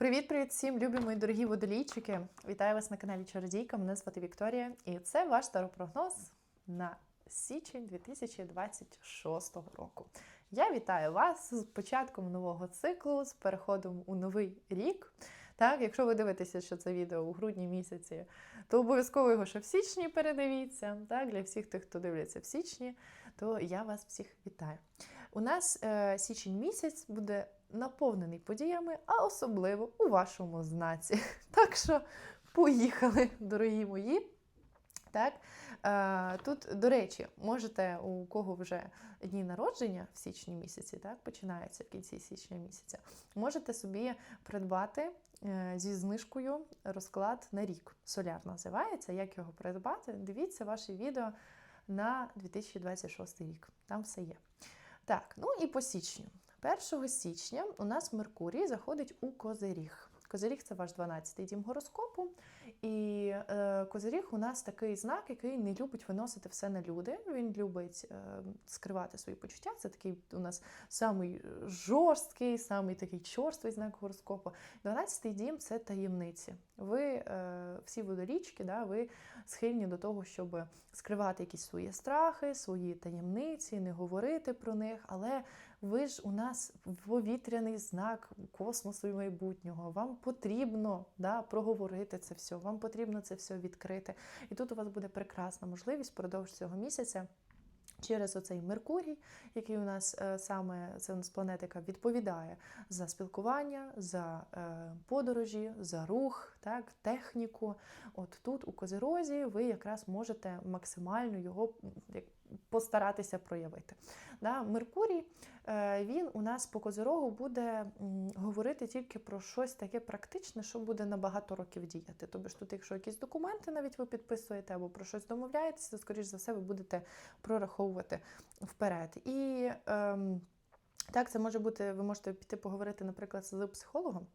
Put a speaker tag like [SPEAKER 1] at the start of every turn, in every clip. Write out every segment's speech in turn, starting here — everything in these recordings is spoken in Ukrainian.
[SPEAKER 1] Привіт-привіт всім, любі мої дорогі водолійчики! Вітаю вас на каналі Чародійка. Мене звати Вікторія, і це ваш таропрогноз на січень 2026 року. Я вітаю вас з початком нового циклу, з переходом у новий рік. Так, якщо ви дивитеся, що це відео у грудні місяці, то обов'язково його ще в січні передивіться. Так, для всіх тих, хто дивляться в січні, то я вас всіх вітаю. У нас е, січень місяць буде наповнений подіями, а особливо у вашому знаці. Так що поїхали, дорогі мої. Так, е, тут, до речі, можете, у кого вже дні народження в січні місяці, так, починаються в кінці січня місяця, можете собі придбати е, зі знижкою розклад на рік. Соляр називається. Як його придбати? Дивіться ваше відео на 2026 рік. Там все є. Так, ну і по січню. 1 січня у нас Меркурій заходить у Козиріг. Козиріг це ваш 12-й дім гороскопу. І е, Козиріг у нас такий знак, який не любить виносити все на люди. Він любить е, скривати свої почуття. Це такий у нас самий жорсткий, самий такий чорствий знак гороскопу. 12-й дім це таємниці. Ви е, всі водолічки, да, ви схильні до того, щоб скривати якісь свої страхи, свої таємниці, не говорити про них. Але ви ж у нас повітряний знак космосу і майбутнього. Вам потрібно да, проговорити це все, вам потрібно це все відкрити. І тут у вас буде прекрасна можливість впродовж цього місяця. Через оцей Меркурій, який у нас е, саме це у нас планета, яка відповідає за спілкування, за е, подорожі, за рух, так, техніку. От тут у Козирозі ви якраз можете максимально його як, постаратися проявити. Да? Меркурій е, він у нас по Козирогу буде говорити тільки про щось таке практичне, що буде на багато років діяти. Тобто тут, якщо якісь документи навіть ви підписуєте або про щось домовляєтеся, то, скоріш за все, ви будете прораховувати вперед. І ем, так, це може бути, ви можете піти поговорити, наприклад, з психологом.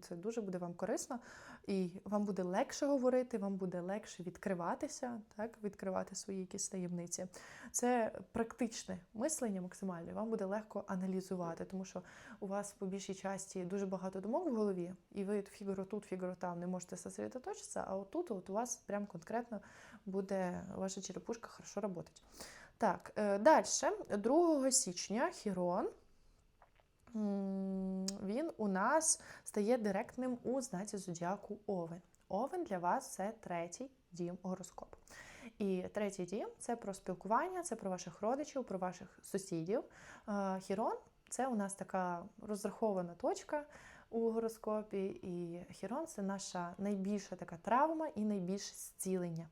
[SPEAKER 1] Це дуже буде вам корисно, і вам буде легше говорити, вам буде легше відкриватися, так, відкривати свої якісь таємниці. Це практичне мислення максимальне, вам буде легко аналізувати, тому що у вас по більшій часті дуже багато думок в голові, і ви фігуру тут, фігуру там не можете сосредоточитися, а отут от у вас прям конкретно буде ваша черепушка хорошо працювати. Так, далі, 2 січня Хірон. Він у нас стає директним у знаці зодіаку Овен. Овен для вас це третій дім гороскопу. І третій дім це про спілкування, це про ваших родичів, про ваших сусідів. Хірон це у нас така розрахована точка у гороскопі, і Хірон це наша найбільша така травма і найбільше зцілення.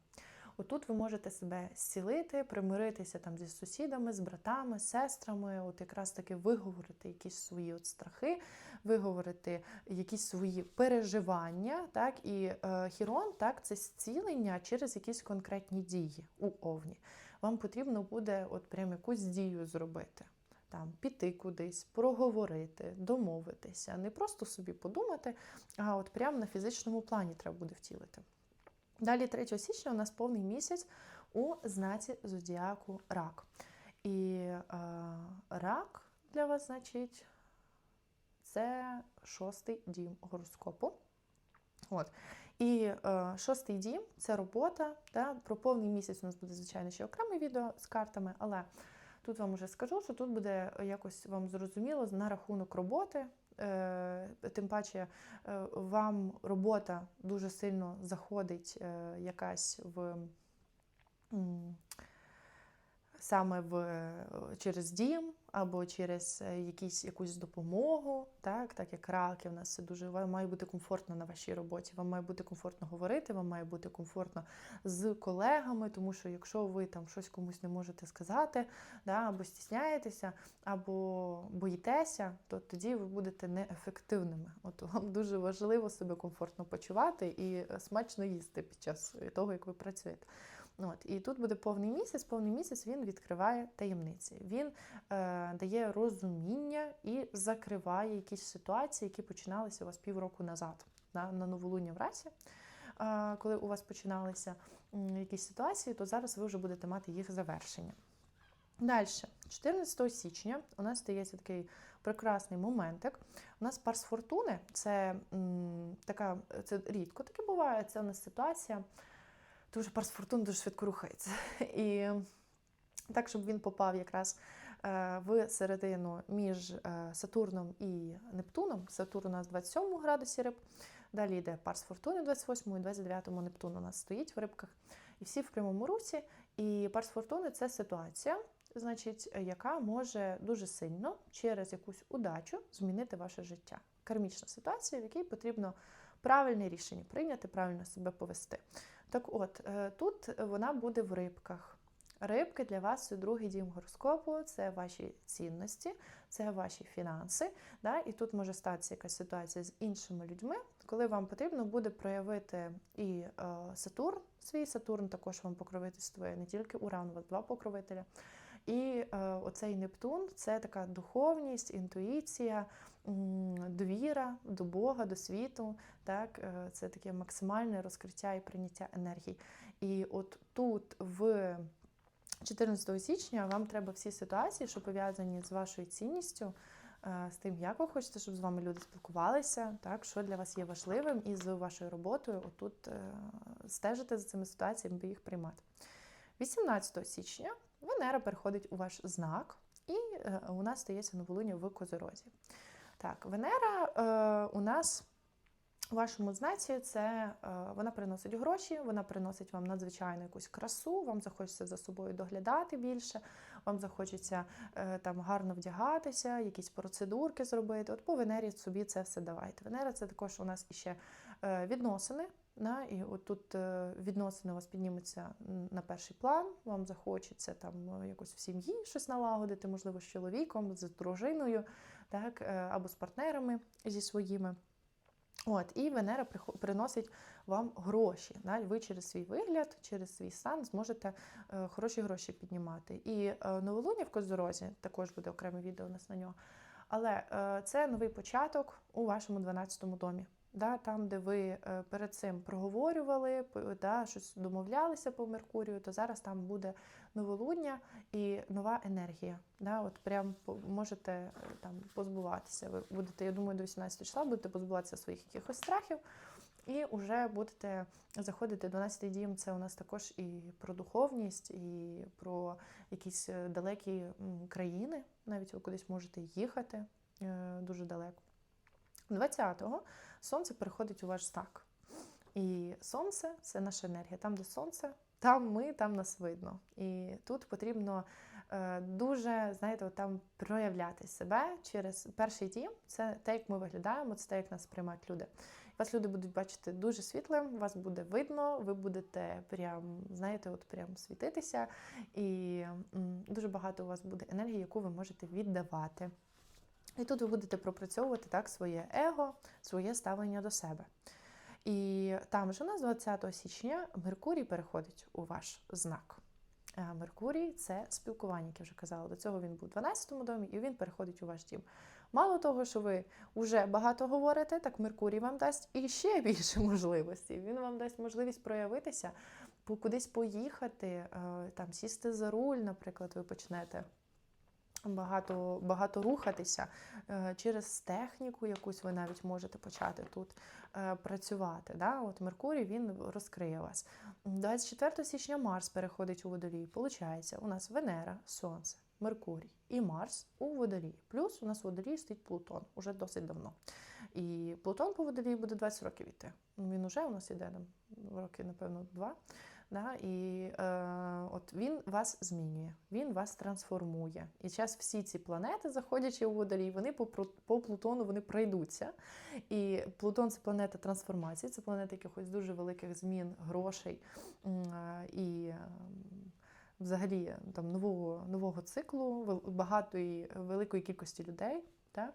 [SPEAKER 1] Отут ви можете себе зцілити, примиритися там зі сусідами, з братами, сестрами, от якраз таки виговорити якісь свої от страхи, виговорити якісь свої переживання. Так? І е, хірон так, це зцілення через якісь конкретні дії у овні. Вам потрібно буде от прям якусь дію зробити. Там піти кудись, проговорити, домовитися, не просто собі подумати, а от прямо на фізичному плані треба буде втілити. Далі 3 січня у нас повний місяць у знаці зодіаку рак. І е, рак для вас, значить, це шостий дім гороскопу. От. І е, шостий дім це робота. Да? Про повний місяць у нас буде, звичайно, ще окреме відео з картами, але тут вам вже скажу, що тут буде якось вам зрозуміло на рахунок роботи. Тим паче вам робота дуже сильно заходить якась в саме в через дім або через якісь, якусь допомогу, так так як раки, в нас це дуже вам має бути комфортно на вашій роботі. Вам має бути комфортно говорити, вам має бути комфортно з колегами, тому що якщо ви там щось комусь не можете сказати, да, або стісняєтеся, або боїтеся, то тоді ви будете неефективними. От вам дуже важливо себе комфортно почувати і смачно їсти під час того, як ви працюєте. От, І тут буде повний місяць. Повний місяць він відкриває таємниці. Він е, дає розуміння і закриває якісь ситуації, які починалися у вас півроку назад на, на новолуння в расі. Е, коли у вас починалися якісь ситуації, то зараз ви вже будете мати їх завершення. Далі, 14 січня, у нас стається такий прекрасний моментик. У нас парс фортуни це м, така, це рідко таке буває. Це у нас ситуація. Дуже парс фортуни дуже швидко рухається. І так, щоб він попав якраз е, в середину між е, Сатурном і Нептуном. Сатурн у нас в 27 градусі риб. Далі йде парс фортуни в 28 і 29 Нептун у нас стоїть в рибках. І всі в прямому русі. І парс фортуни це ситуація, значить, яка може дуже сильно через якусь удачу змінити ваше життя. Кармічна ситуація, в якій потрібно правильне рішення прийняти, правильно себе повести. Так от, е, тут вона буде в рибках. Рибки для вас це другий дім гороскопу, це ваші цінності, це ваші фінанси. Да? І тут може статися якась ситуація з іншими людьми, коли вам потрібно буде проявити і е, Сатурн, свій Сатурн також вам покровительствує, не тільки Уран, у вас два покровителя. І е, оцей Нептун це така духовність, інтуїція, довіра до Бога, до світу. Так? Е, Це таке максимальне розкриття і прийняття енергії. І от тут в 14 січня вам треба всі ситуації, що пов'язані з вашою цінністю, е, з тим, як ви хочете, щоб з вами люди спілкувалися, так, що для вас є важливим, і з вашою роботою отут е, стежити за цими ситуаціями, їх приймати. 18 січня Венера переходить у ваш знак, і у нас стається новолуння в Козорозі. Так, Венера е, у нас у вашому знаці це е, вона приносить гроші, вона приносить вам надзвичайну якусь красу, вам захочеться за собою доглядати більше, вам захочеться е, там гарно вдягатися, якісь процедурки зробити. От по Венері собі це все давайте. Венера це також у нас іще е, відносини. Да, і от тут е, відносини у вас піднімуться на перший план. Вам захочеться там е, якось в сім'ї щось налагодити, можливо, з чоловіком, з дружиною, так, е, або з партнерами зі своїми. От, і Венера приносить вам гроші. Да? Ви через свій вигляд, через свій стан зможете е, хороші гроші піднімати. І е, новолуння в Козорозі, також буде окреме відео у нас на нього. Але це новий початок у вашому 12-му домі. Да, там, де ви е, перед цим проговорювали, да, щось домовлялися по Меркурію, то зараз там буде новолуння і нова енергія. Да, от прям можете е, там позбуватися. Ви будете, я думаю, до 18 числа будете позбуватися своїх якихось страхів, і вже будете заходити. 12 дім це у нас також і про духовність, і про якісь е, далекі країни. Навіть ви кудись можете їхати дуже далеко. 20-го сонце переходить у ваш знак. І сонце це наша енергія. Там, де сонце, там ми, там нас видно. І тут потрібно е, дуже, знаєте, там проявляти себе через перший дім. Це те, як ми виглядаємо, це те, як нас приймають люди. Вас люди будуть бачити дуже світлим, вас буде видно, ви будете прям, знаєте, от прям світитися, і дуже багато у вас буде енергії, яку ви можете віддавати. І тут ви будете пропрацьовувати так своє его, своє ставлення до себе. І там же у нас 20 січня Меркурій переходить у ваш знак. Е, Меркурій це спілкування, як я вже казала. До цього він був у 12-му домі, і він переходить у ваш дім. Мало того, що ви вже багато говорите, так Меркурій вам дасть і ще більше можливостей. Він вам дасть можливість проявитися, кудись поїхати, е, там сісти за руль, наприклад, ви почнете багато, багато рухатися е, через техніку, якусь ви навіть можете почати тут е, працювати. Да? От Меркурій він розкриє вас. 24 січня Марс переходить у водолій. Получається, у нас Венера, Сонце, Меркурій і Марс у водолії. Плюс у нас у водолії стоїть Плутон уже досить давно. І Плутон по водолії буде 20 років іти. Він уже у нас іде роки, напевно, два. Да? І е, от він вас змінює, він вас трансформує. І зараз всі ці планети, заходячи у водолій, вони по, по Плутону вони пройдуться. І Плутон це планета трансформації, це планета якихось дуже великих змін, грошей е, і е, взагалі там нового, нового циклу, багатої великої кількості людей. Так?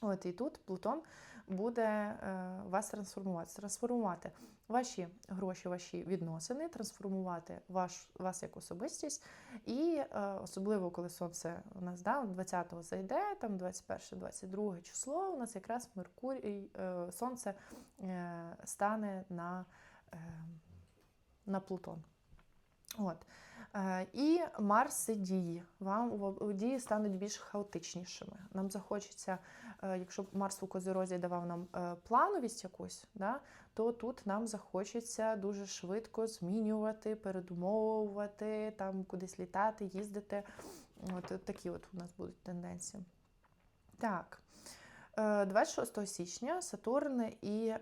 [SPEAKER 1] От і тут Плутон буде е, вас трансформувати, трансформувати ваші гроші, ваші відносини, трансформувати ваш, вас як особистість. І е, особливо, коли сонце у нас да, 20-го зайде, там 21-22 число, у нас якраз Меркурій, е, сонце стане на, на Плутон. От. І Марс і дії. Вам дії стануть більш хаотичнішими. Нам захочеться, якщо Марс у Козерозі давав нам е, плановість якусь, да, то тут нам захочеться дуже швидко змінювати, передумовувати, там кудись літати, їздити. От такі от у нас будуть тенденції. Так. Е, 26 січня Сатурн і е,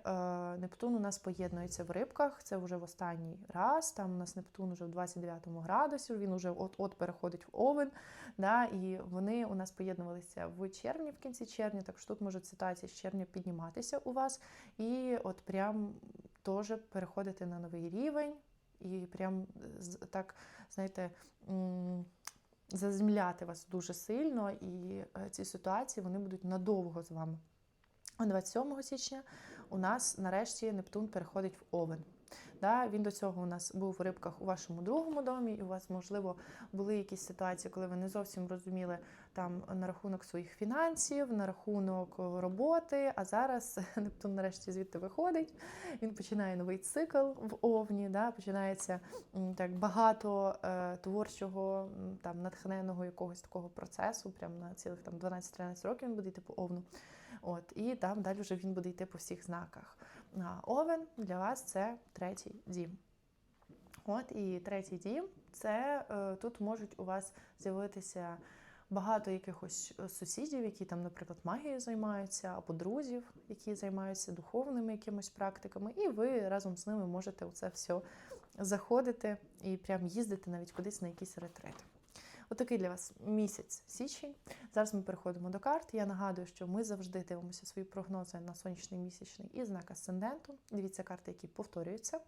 [SPEAKER 1] Нептун у нас поєднуються в рибках. Це вже в останній раз. Там у нас Нептун вже в 29 градусі, він вже от-от переходить в Овен. Да, і вони у нас поєднувалися в червні, в кінці червня. Так що тут можуть ситуації з червня підніматися у вас, і от прям теж переходити на новий рівень, і прям так, знаєте. Заземляти вас дуже сильно, і е, ці ситуації вони будуть надовго з вами. А 27 січня у нас нарешті Нептун переходить в Овен. Да, він до цього у нас був в рибках у вашому другому домі, і у вас, можливо, були якісь ситуації, коли ви не зовсім розуміли там на рахунок своїх фінансів, на рахунок роботи. А зараз Нептун нарешті звідти виходить. Він починає новий цикл в Овні. Да, починається так багато е, творчого, там натхненного якогось такого процесу, прям на цілих там 12-13 років він буде йти по Овну. От, і там далі вже він буде йти по всіх знаках. Овен для вас це третій дім. От і третій дім це е, тут можуть у вас з'явитися багато якихось е, сусідів, які там, наприклад, магією займаються, або друзів, які займаються духовними якимось практиками, і ви разом з ними можете у це все заходити і прям їздити навіть кудись на якісь ретрити. Отакий для вас місяць січень. Зараз ми переходимо до карт. Я нагадую, що ми завжди дивимося свої прогнози на сонячний місячний і знак асценденту. Дивіться карти, які повторюються.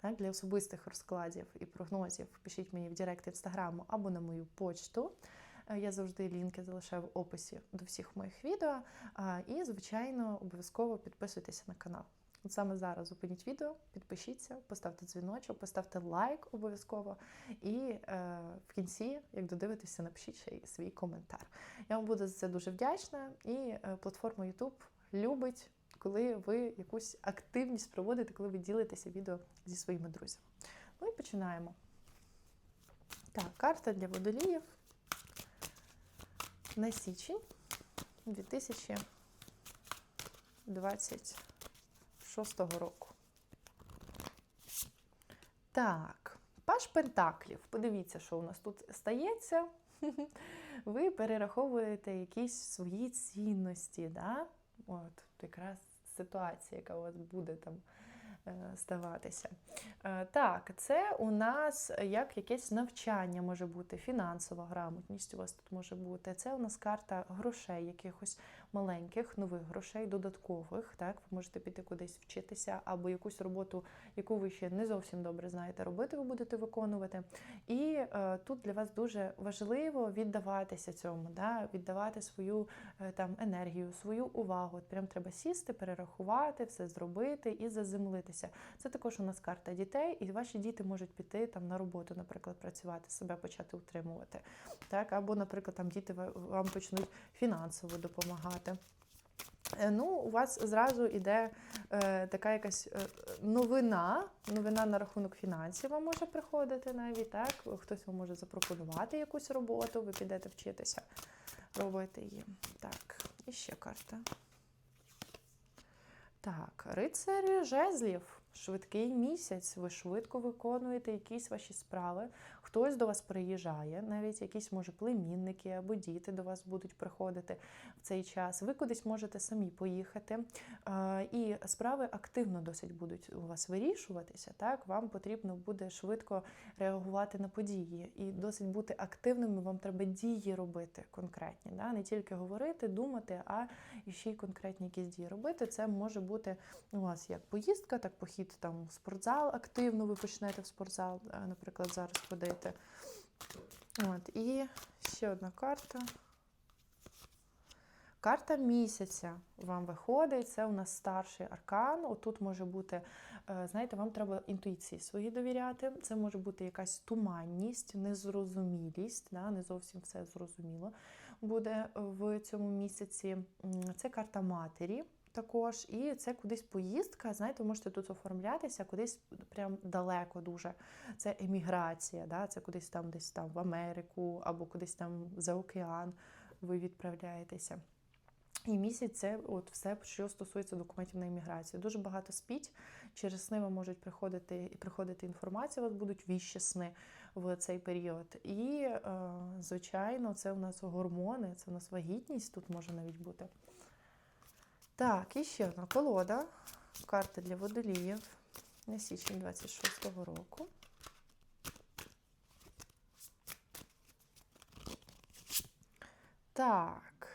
[SPEAKER 1] Так, для особистих розкладів і прогнозів пишіть мені в Директ інстаграму або на мою почту. Е, Я завжди лінки залишаю в описі до всіх моїх відео. І, звичайно, обов'язково підписуйтеся на канал. От саме зараз зупиніть відео, підпишіться, поставте дзвіночок, поставте лайк обов'язково. І е, в кінці, як додивитеся, напишіть ще й свій коментар. Я вам буду за це дуже вдячна. І е, платформа YouTube любить, коли ви якусь активність проводите, коли ви ділитеся відео зі своїми друзями. Ну і починаємо. Так, карта для водоліїв на січень 2026 року. Так, Паш Пентаклів. Подивіться, що у нас тут стається. Ви перераховуєте якісь свої цінності, да? От, якраз ситуація, яка у вас буде там е, ставатися. Е, Так, це у нас як якесь навчання може бути, фінансова грамотність у вас тут може бути. Це у нас карта грошей, якихось маленьких, нових грошей, додаткових. Так, ви можете піти кудись вчитися, або якусь роботу, яку ви ще не зовсім добре знаєте робити, ви будете виконувати. І е, тут для вас дуже важливо віддаватися цьому, да? віддавати свою е, там енергію, свою увагу. От прям треба сісти, перерахувати, все зробити і заземлитися. Це також у нас карта дітей, і ваші діти можуть піти там на роботу, наприклад, працювати, себе почати утримувати. Так, або, наприклад, там діти вам почнуть фінансово допомагати. Е, Ну, у вас зразу йде е, така якась е, новина, новина на рахунок фінансів вам може приходити навіть, так? Хтось вам може запропонувати якусь роботу, ви підете вчитися робити її. Так, і ще карта. Так, рицарі жезлів. Швидкий місяць. Ви швидко виконуєте якісь ваші справи. Хтось до вас приїжджає, навіть якісь, може, племінники або діти до вас будуть приходити в цей час. Ви кудись можете самі поїхати. І справи активно досить будуть у вас вирішуватися. Так, вам потрібно буде швидко реагувати на події і досить бути активними. Вам треба дії робити конкретні, да? не тільки говорити, думати, а ще й конкретні якісь дії робити. Це може бути у вас як поїздка, так похід там в спортзал активно. Ви почнете в спортзал, е, наприклад, зараз ходити. От, і ще одна карта. Карта місяця вам виходить, це у нас старший аркан. Отут може бути, е, знаєте, вам треба інтуїції свої довіряти. Це може бути якась туманність, незрозумілість, да, не зовсім все зрозуміло буде в цьому місяці. Це карта матері. Також. І це кудись поїздка. Знаєте, ви можете тут оформлятися кудись прям далеко дуже. Це еміграція, да? це кудись там, десь там в Америку або кудись там за океан ви відправляєтеся. І місяць це от все, що стосується документів на імміграцію. Дуже багато спіть. Через сни вам можуть приходити і приходити інформація, у вас будуть віщі сни в цей період. І, е, звичайно, це у нас гормони, це у нас вагітність тут може навіть бути. Так, і ще одна колода. Карти для водоліїв на січень 26-го року. Так,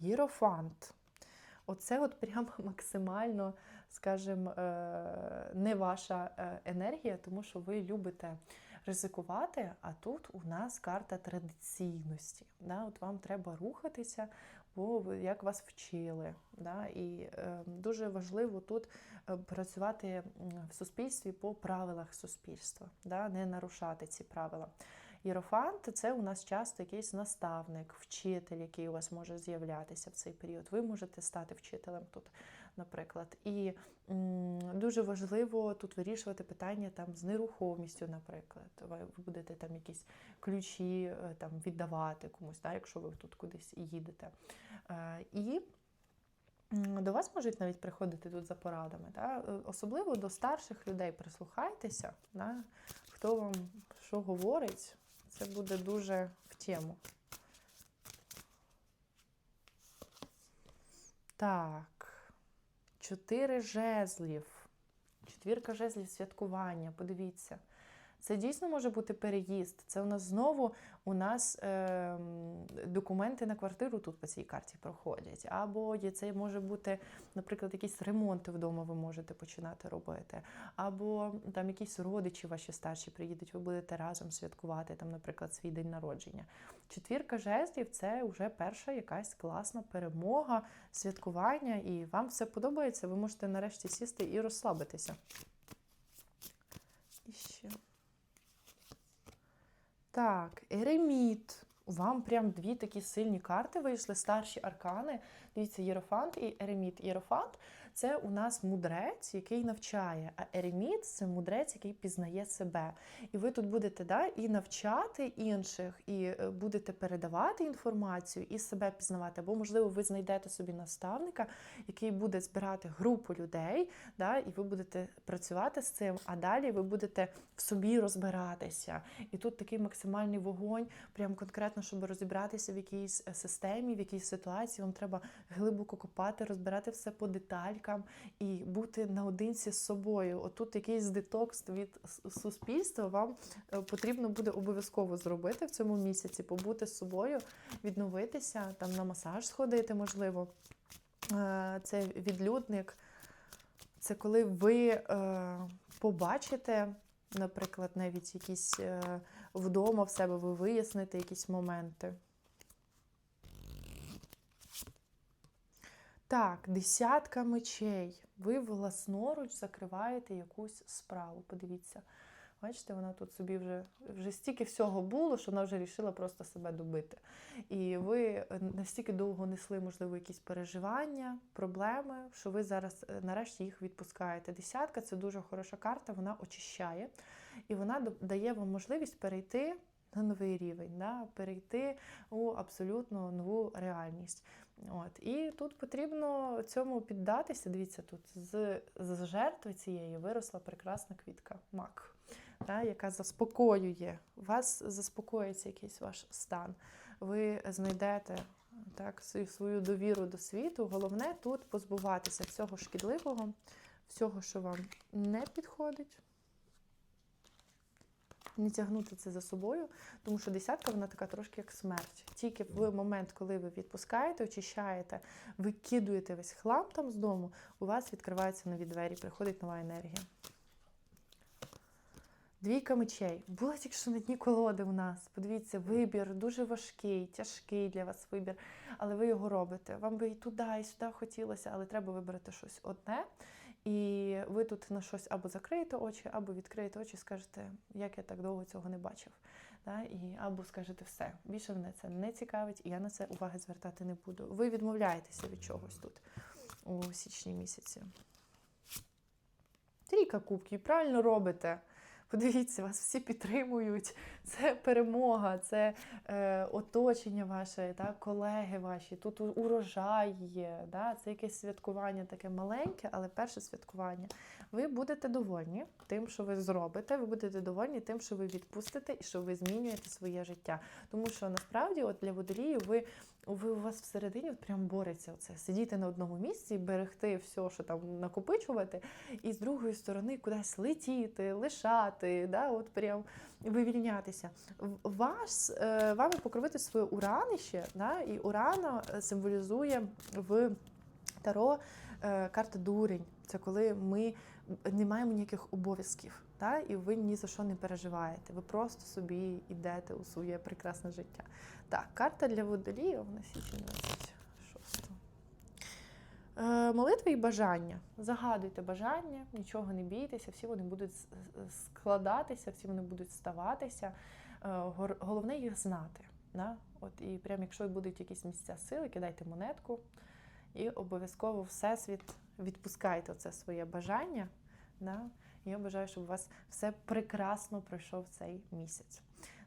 [SPEAKER 1] Єрофант. Оце от прям максимально, скажімо, е, не ваша е, енергія, тому що ви любите ризикувати, а тут у нас карта традиційності. От вам треба рухатися, бо як вас вчили. Да? І е, дуже важливо тут е, працювати в суспільстві по правилах суспільства, да? не нарушати ці правила. Єрофант це у нас часто якийсь наставник, вчитель, який у вас може з'являтися в цей період. Ви можете стати вчителем тут, наприклад. І дуже важливо тут вирішувати питання там з нерухомістю, наприклад. Ви будете там якісь ключі е, там віддавати комусь, да, якщо ви тут кудись їдете. Е, І до вас можуть навіть приходити тут за порадами. Да? Е, Особливо до старших людей прислухайтеся, да? хто вам що говорить, це буде дуже в тему. Так, чотири жезлів. Четвірка жезлів святкування. Подивіться. Це дійсно може бути переїзд. Це у нас знову у нас е, документи на квартиру тут по цій карті проходять. Або є- це може бути, наприклад, якісь ремонти вдома ви можете починати робити. Або там якісь родичі ваші старші приїдуть, ви будете разом святкувати, там, наприклад, свій день народження. Четвірка жезлів це вже перша якась класна перемога, святкування, і вам все подобається. Ви можете нарешті сісти і розслабитися. І ще. Так, Ереміт. Вам прям дві такі сильні карти вийшли, старші аркани. Дивіться, Єрофант і Ереміт. Єрофант це у нас мудрець, який навчає, а Ереміт це мудрець, який пізнає себе. І ви тут будете да, і навчати інших, і е, будете передавати інформацію, і себе пізнавати. Або, можливо, ви знайдете собі наставника, який буде збирати групу людей, да, і ви будете працювати з цим, а далі ви будете в собі розбиратися. І тут такий максимальний вогонь, прям конкретно, щоб розібратися в якійсь е, системі, в якійсь ситуації, вам треба глибоко копати, розбирати все по деталькам і бути наодинці з собою. Отут якийсь детокс від суспільства вам е, потрібно буде обов'язково зробити в цьому місяці, побути з собою, відновитися, там на масаж сходити, можливо. Е, Це відлюдник. Це коли ви е, побачите, наприклад, навіть якісь е, вдома в себе ви виясните якісь моменти. Так, десятка мечей. Ви власноруч закриваєте якусь справу. Подивіться. Бачите, вона тут собі вже, вже стільки всього було, що вона вже вирішила просто себе добити. І ви е, настільки довго несли, можливо, якісь переживання, проблеми, що ви зараз е, нарешті їх відпускаєте. Десятка це дуже хороша карта, вона очищає і вона дає вам можливість перейти на новий рівень, да? перейти у абсолютно нову реальність. От. І тут потрібно цьому піддатися. Дивіться, тут з, з жертви цієї виросла прекрасна квітка мак, да, яка заспокоює. Вас заспокоїться якийсь ваш стан. Ви знайдете так, свою довіру до світу. Головне тут позбуватися всього шкідливого, всього, що вам не підходить. Не тягнути це за собою, тому що десятка вона така трошки як смерть. Тільки в момент, коли ви відпускаєте, очищаєте, викидуєте весь хлам там з дому, у вас відкриваються нові двері, приходить нова енергія. Двійка мечей. Була тільки що на дні колоди у нас. Подивіться, вибір дуже важкий, тяжкий для вас вибір, але ви його робите. Вам би і туди, і сюди хотілося, але треба вибрати щось одне. І ви тут на щось або закриєте очі, або відкриєте очі скажете, як я так довго цього не бачив. Да? І або скажете все, більше мене це не цікавить, і я на це уваги звертати не буду. Ви відмовляєтеся від чогось тут. у січні місяці. Трійка кубків, правильно робите. Подивіться, вас всі підтримують. Це перемога, це е, оточення ваше, так, колеги ваші. Тут урожай є. Да? Це якесь святкування таке маленьке, але перше святкування. Ви будете довольні тим, що ви зробите. Ви будете довольні тим, що ви відпустите і що ви змінюєте своє життя. Тому що насправді, от для водолію, ви, ви у вас всередині прям бореться оце. Сидіти на одному місці, берегти все, що там накопичувати, і з другої сторони кудись летіти, лишати, да, от прям вивільнятися. В- Ваш, е, вами покровити своє уранище, да, і урана е, символізує в Таро е, карта дурень. Це коли ми не маємо ніяких обов'язків, да, і ви ні за що не переживаєте. Ви просто собі йдете у своє прекрасне життя. Так, карта для водоліїв на січень 26. Е, молитви і бажання. Загадуйте бажання, нічого не бійтеся, всі вони будуть складатися, всі вони будуть ставатися. Е, головне їх знати. Да? От, і прямо якщо будуть якісь місця сили, кидайте монетку і обов'язково всесвіт відпускайте це своє бажання. Да? Я бажаю, щоб у вас все прекрасно пройшов цей місяць.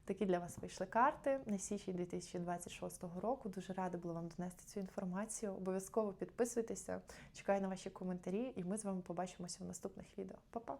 [SPEAKER 1] Такі для вас вийшли карти на січень 2026 року. Дуже рада була вам донести цю інформацію. Обов'язково підписуйтеся, чекаю на ваші коментарі, і ми з вами побачимося в наступних відео. Па-па!